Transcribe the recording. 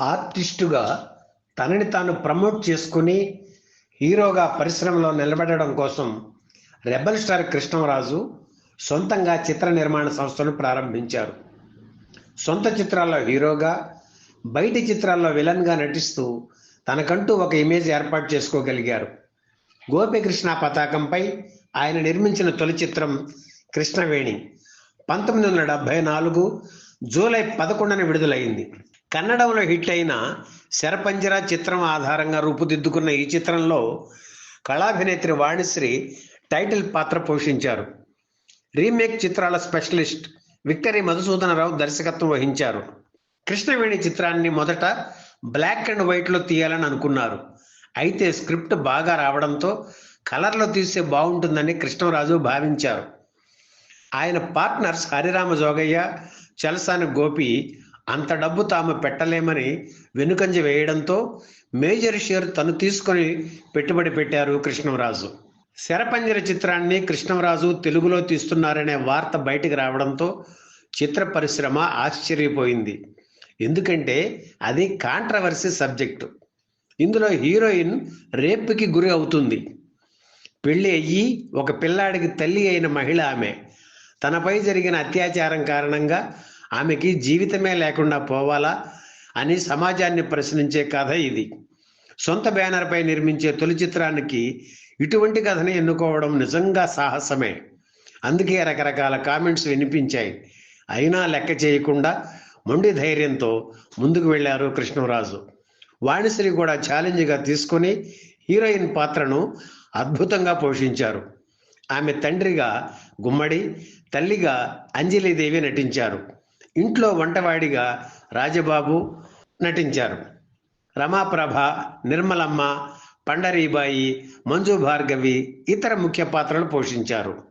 ఆర్టిస్టుగా తనని తాను ప్రమోట్ చేసుకుని హీరోగా పరిశ్రమలో నిలబడడం కోసం రెబల్ స్టార్ కృష్ణరాజు సొంతంగా చిత్ర నిర్మాణ సంస్థను ప్రారంభించారు. సొంత చిత్రాల్లో హీరోగా బయటి చిత్రాల్లో విలన్గా నటిస్తూ తనకంటూ ఒక ఇమేజ్ ఏర్పాటు చేసుకోగలిగారు. గోపికృష్ణ పతాకంపై ఆయన నిర్మించిన తొలి చిత్రం కృష్ణవేణి. పంతొమ్మిది వందల డెబ్బై నాలుగు జూలై పదకొండున విడుదలైంది. కన్నడంలో హిట్ అయిన శరపంజరా చిత్రం ఆధారంగా రూపుదిద్దుకున్న ఈ చిత్రంలో కళాభినేత్రి వాణిశ్రీ టైటిల్ పాత్ర పోషించారు. రీమేక్ చిత్రాల స్పెషలిస్ట్ విక్టరీ మధుసూదనరావు దర్శకత్వం వహించారు. కృష్ణవేణి చిత్రాన్ని మొదట బ్లాక్ అండ్ వైట్లో తీయాలని అనుకున్నారు. అయితే స్క్రిప్ట్ బాగా రావడంతో కలర్లో తీస్తే బాగుంటుందని కృష్ణరాజు భావించారు. ఆయన పార్ట్నర్స్ హరిరామ జోగయ్య చలసాని గోపి అంత డబ్బు తాము పెట్టలేమని వెనుకంజ వేయడంతో మేజర్ షేర్ తను తీసుకొని పెట్టుబడి పెట్టారు కృష్ణంరాజు. శరపంజర చిత్రాన్ని కృష్ణంరాజు తెలుగులో తీస్తున్నారనే వార్త బయటికి రావడంతో చిత్ర పరిశ్రమ ఆశ్చర్యపోయింది. ఎందుకంటే అది కాంట్రవర్సీ సబ్జెక్టు ఇందులో హీరోయిన్ రేపుకి గురి అవుతుంది. పెళ్ళి అయ్యి ఒక పిల్లాడికి తల్లి అయిన మహిళ ఆమె. తనపై జరిగిన అత్యాచారం కారణంగా ఆమెకి జీవితమే లేకుండా పోవాలా అని సమాజాన్ని ప్రశ్నించే కథ ఇది. సొంత బ్యానర్పై నిర్మించే తొలి చిత్రానికి ఇటువంటి కథను ఎన్నుకోవడం నిజంగా సాహసమే. అందుకే రకరకాల కామెంట్స్ వినిపించాయి. అయినా లెక్క చేయకుండా మొండి ధైర్యంతో ముందుకు వెళ్ళారు కృష్ణరాజు. వాణిశ్రీ కూడా ఛాలెంజ్గా తీసుకొని హీరోయిన్ పాత్రను అద్భుతంగా పోషించారు. ఆమె తండ్రిగా గుమ్మడి తల్లిగా అంజలిదేవి నటించారు. ఇంట్లో వంటవాడిగా రాజబాబు నటించారు. రమాప్రభ నిర్మలమ్మ పండరీబాయి మంజు భార్గవి ఇతర ముఖ్య పాత్రలు పోషించారు.